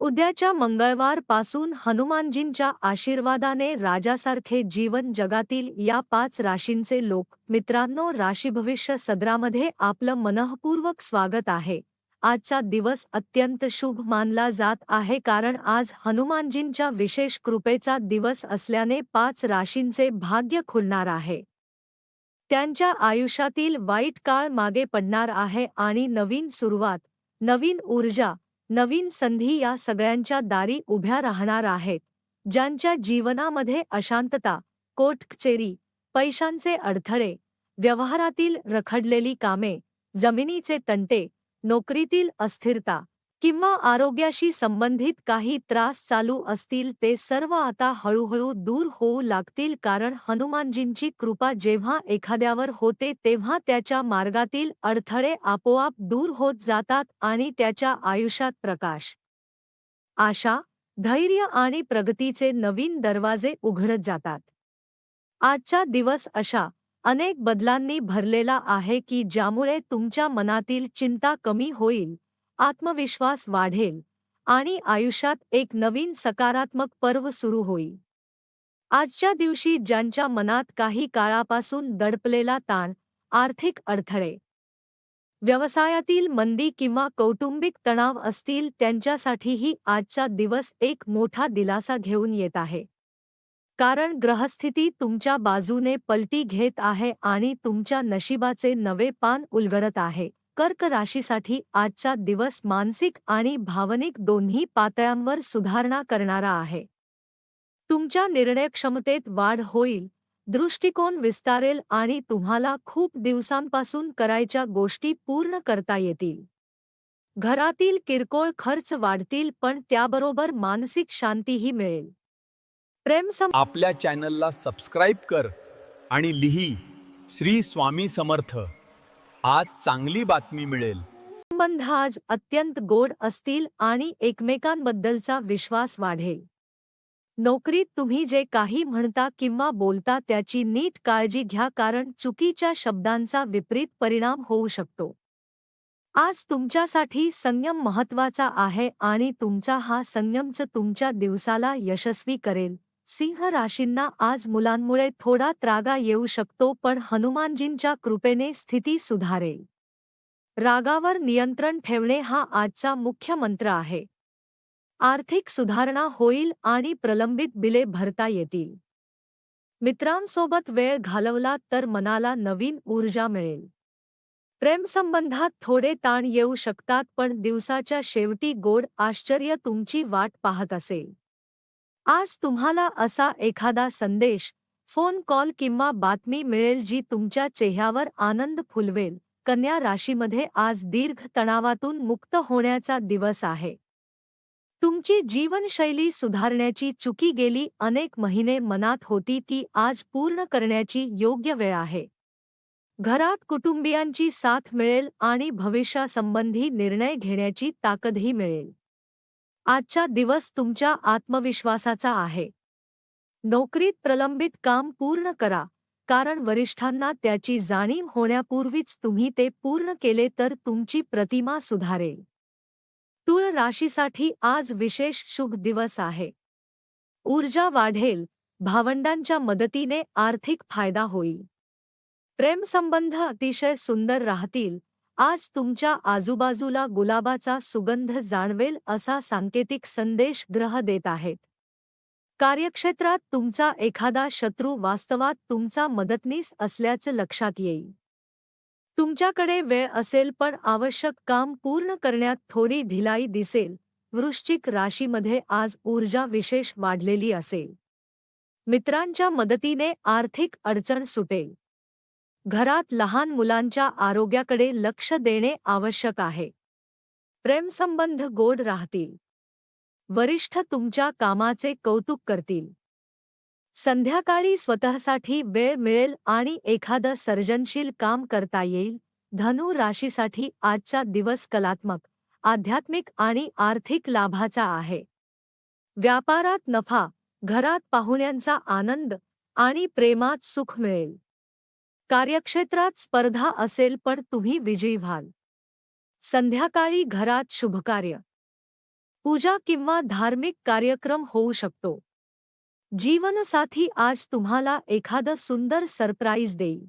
उद्याच्या मंगळवारपासून हनुमानजींच्या आशीर्वादाने राजासारखे जीवन जगातील या पाच राशींचे लोक मित्रांनो राशीभविष्य सदरामध्ये आपलं मनःपूर्वक स्वागत आहे. आजचा दिवस अत्यंत शुभ मानला जात आहे कारण आज हनुमानजींच्या विशेष कृपेचा दिवस असल्याने पाच राशींचे भाग्य खुलणार आहे. त्यांच्या आयुष्यातील वाईट काळ मागे पडणार आहे आणि नवीन सुरुवात नवीन ऊर्जा नवीन संधी या सगळ्यांच्या दारी उभ्या राहणार आहेत. ज्यांच्या जीवनामध्ये अशांतता कोटकचेरी पैशांचे अडथळे व्यवहारातील रखडलेली कामे जमिनीचे तंटे नोकरीतील अस्थिरता किंवा आरोग्याशी संबंधित काही त्रास चालू असतील ते सर्व आता हळूहळू दूर होऊ लागतील कारण हनुमानजींची कृपा जेव्हा एखाद्यावर होते तेव्हा त्याच्या मार्गातील अडथळे आपोआप दूर होत जातात आणि त्याच्या आयुष्यात प्रकाश आशा धैर्य आणि प्रगतीचे नवीन दरवाजे उघडत जातात. आजचा दिवस अशा अनेक बदलांनी भरलेला आहे की ज्यामुळे तुमच्या मनातील चिंता कमी होईल. आत्मविश्वास वाढेल आणि आयुष्यात एक नवीन सकारात्मक पर्व सुरू होईल. आजच्या दिवशी ज्यांच्या मनात काही काळापासून दडपलेला ताण आर्थिक अडथळे व्यवसायातील मंदी किंवा कौटुंबिक तणाव असतील त्यांच्यासाठीही आजचा दिवस एक मोठा दिलासा घेऊन येत आहे. कारण ग्रहस्थिती तुमच्या बाजूने पलटी घेत आहे आणि तुमच्या नशिबाचे नवे पान उलगडत आहे. कर्क राशीसाठी आजचा दिवस मानसिक आणि भावनिक दोन्ही पातळ्यांवर सुधारणा करणारा आहे. तुमच्या निर्णयक्षमतेत वाढ होईल दृष्टिकोन विस्तारेल आणि तुम्हाला खूप दिवसांपासून करायच्या गोष्टी पूर्ण करता येतील. घरातील किरकोळ खर्च वाढतील पण त्याबरोबर मानसिक शांतीही मिळेल. प्रेमसम आपल्या चॅनलला सबस्क्राईब कर आणि लिही श्री स्वामी समर्थ. आज चांगली बातमी मिळेल. संबंध आज अत्यंत गोड असतील आणि एकमेकांबद्दलचा विश्वास वाढेल. नोकरीत तुम्ही जे काही म्हणता किंवा बोलता त्याची नीट काळजी घ्या कारण चुकीच्या शब्दांचा विपरीत परिणाम होऊ शकतो. आज तुमच्यासाठी संयम महत्त्वाचा आहे आणि तुमचा हा संयमच तुमच्या दिवसाला यशस्वी करेल. सिंह राशींना आज मुलांमुळे थोडा त्रागा येऊ शकतो पण हनुमानजींच्या कृपेने स्थिती सुधारेल. रागावर नियंत्रण ठेवणे हा आजचा मुख्य मंत्र आहे. आर्थिक सुधारणा होईल आणि प्रलंबित बिले भरता येतील. मित्रांसोबत वेळ घालवला तर मनाला नवीन ऊर्जा मिळेल. प्रेमसंबंधात थोडे ताण येऊ शकतात पण दिवसाच्या शेवटी गोड आश्चर्य तुमची वाट पाहत असेल. आज तुम्हाला असा एखादा संदेश फोन कॉल किंवा बातमी मिळेल जी तुमच्या चेहऱ्यावर आनंद फुलवेल. कन्या राशीमध्ये आज दीर्घ तणावातून मुक्त होण्याचा दिवस आहे. तुमची जीवनशैली सुधारण्याची चुकी गेली अनेक महिने मनात होती ती आज पूर्ण करण्याची योग्य वेळ आहे. घरात कुटुंबियांची साथ मिळेल आणि भविष्यासंबंधी निर्णय घेण्याची ताकदही मिळेल. आजचा दिवस तुमच्या आत्मविश्वासाचा आहे. नोकरीत प्रलंबित काम पूर्ण करा कारण वरिष्ठांना त्याची जाणीव होण्यापूर्वीच तुम्ही ते पूर्ण केले तर तुमची प्रतिमा सुधारेल. तुळ राशीसाठी आज विशेष शुभ दिवस आहे. ऊर्जा वाढेल भावंडांच्या मदतीने आर्थिक फायदा होईल. प्रेमसंबंध अतिशय सुंदर राहतील आज तुमच्या आजूबाजूला गुलाबाचा सुगंध जाणवेल असा सांकेतिक संदेश ग्रह देत आहेत. कार्यक्षेत्रात तुमचा एखादा शत्रू वास्तवात तुमचा मदतनीस असल्याचं लक्षात येईल. तुमच्याकडे वेळ असेल पण आवश्यक काम पूर्ण करण्यात थोडी ढिलाई दिसेल. वृश्चिक राशीमध्ये आज ऊर्जा विशेष वाढलेली असेल. मित्रांच्या मदतीने आर्थिक अडचण सुटेल. घरात लहान मुलांच्या आरोग्याकडे लक्ष देणे आवश्यक आहे. प्रेमसंबंध गोड राहतील. वरिष्ठ तुमच्या कामाचे कौतुक करतील. संध्याकाळी स्वतःसाठी वेळ मिळेल आणि एखादं सर्जनशील काम करता येईल. धनु राशीसाठी आजचा दिवस कलात्मक आध्यात्मिक आणि आर्थिक लाभाचा आहे. व्यापारात नफा घरात पाहुण्यांचा आनंद आणि प्रेमात सुख मिळेल. कार्यक्षेत्रात स्पर्धा असेल पण तुम्ही विजयी व्हाल. संध्याकाळी घरात शुभकार्य. पूजा किंवा धार्मिक कार्यक्रम होऊ शकतो. जीवनसाथी आज तुम्हाला एखादं सुंदर सरप्राईज देईल.